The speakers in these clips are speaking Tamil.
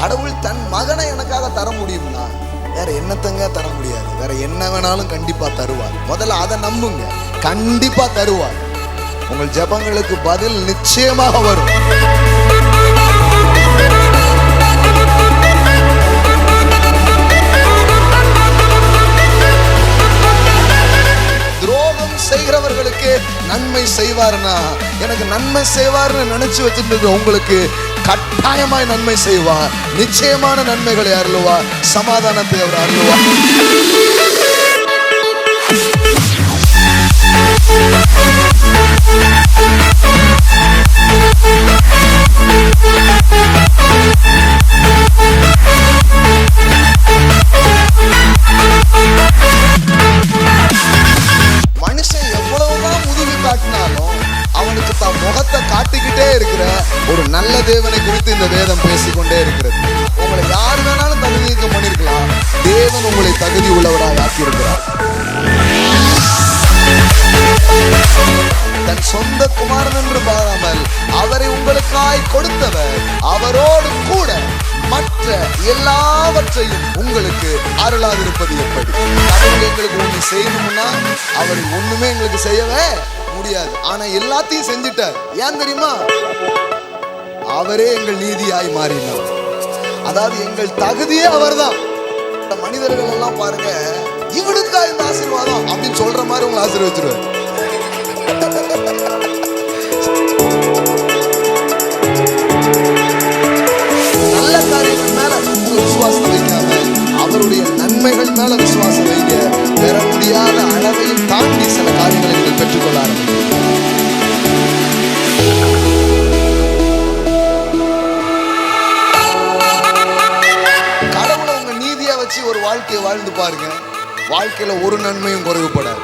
கடவுள் தன் மகனை எனக்காக தர முடியும்னா வேற என்னத்தங்க தர முடியாது. வேற என்ன வேணாலும் கண்டிப்பா தருவார். முதல்ல அதை நம்புங்க. கண்டிப்பா தருவார். உங்கள் ஜபங்களுக்கு பதில் நிச்சயமாக வரும். துரோகம் செய்கிறவர்களுக்கு நன்மை செய்வார்னா எனக்கு நன்மை செய்வார்னு நினைச்சு வச்சிருந்தது உங்களுக்கு கட்டாயமாய் நன்மை செய்வார் நிச்சயமான நன்மைகளை அருளுவார் சமாதானத்தை அவர் அருளுவார் மனுஷன் எவ்வளவுதான் முதுகு காட்டினாலும் அவனுக்கு தன் முகத்தை காட்டிக்கிட்டே இருக்கிற ஒரு நல்ல தேவனை குறித்து இந்த வேதம் பேசிக்கொண்டே இருக்கிறது. உங்களை யார் வேணாலும் தகுதி நீக்கம் பண்ணிருக்கலாம். தேவன் உங்களை தகுதி உள்ளவராக ஆக்கியிருக்கிறார். தன் சொந்த குமாரன் என்று பாராமல் அவரை உங்களுக்காய் கொடுத்தவர் அவரோடு கூட மற்ற எல்லாவற்றையும் உங்களுக்கு அருளாதிருப்பது எப்படி? கடவுள் எங்களுக்கு ஒன்று செய்யணும்னா அவர் ஒண்ணுமே எங்களுக்கு செய்யவே முடியாது. ஆனா எல்லாத்தையும் செஞ்சிட்டார். ஏன் தெரியுமா? அவரே எங்கள் நீதியாய் மாறினார். அதாவது எங்கள் தகுதியே அவர்தான். இந்த மனிதர்கள் எல்லாம் பாருங்க இவனுக்கு இந்த ஆசீர்வாதம் அப்படின்னு சொல்ற மாதிரி உங்களை ஆசீர்வச்சிருவார். வச்சு ஒரு வாழ்க்கையை வாழ்ந்து பாருங்க. வாழ்க்கையில ஒரு நன்மையும் குறைவுபடாது.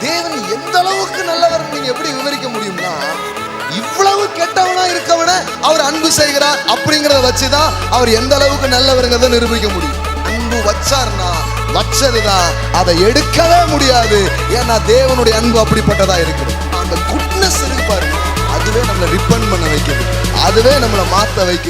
தேவன் எந்த அளவுக்கு நல்லவர் நீங்க எப்படி விவரிக்க முடியும்னா இவ்வளவு கெட்டவனா இருக்கவன அவர் அன்பு செய்கிறார் அப்படிங்கறத வச்சுதான் அவர் எந்த அளவுக்கு நல்லவருங்கிறத நிரூபிக்க முடியும். அன்பு வச்சார்னா வச்சதுதான் அதை எடுக்கவே முடியாது. ஏன்னா தேவனுடைய அன்பு அப்படிப்பட்டதா இருக்குது. அந்த குட்னஸ் இருக்கு பாருங்க. அதுவே நம்மளை ரிப்பன் பண்ண வைக்குது. அதுவே நம்மளை மாத்த வைக்குது.